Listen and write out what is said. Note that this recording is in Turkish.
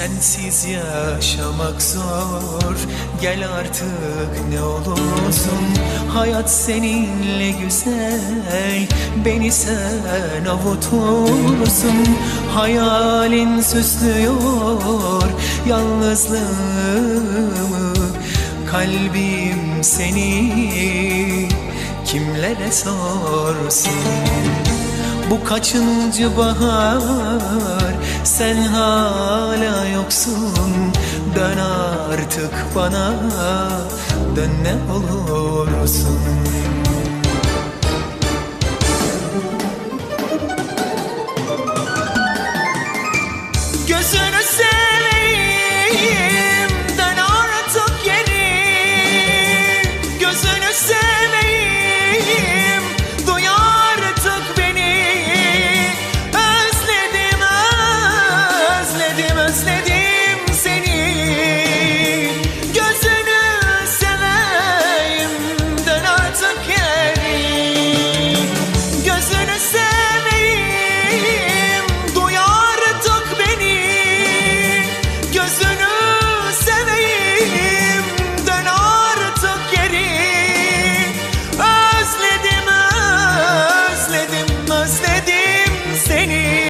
Sensiz yaşamak zor. Gel artık ne olursun Hayat seninle güzel. Beni sen avutursun Hayalin süslüyor. Yalnızlığımı Kalbim seni Kimlere sorsun? Bu kaçıncı bahar Sen hala yoksun. Dön artık bana Dön ne olursun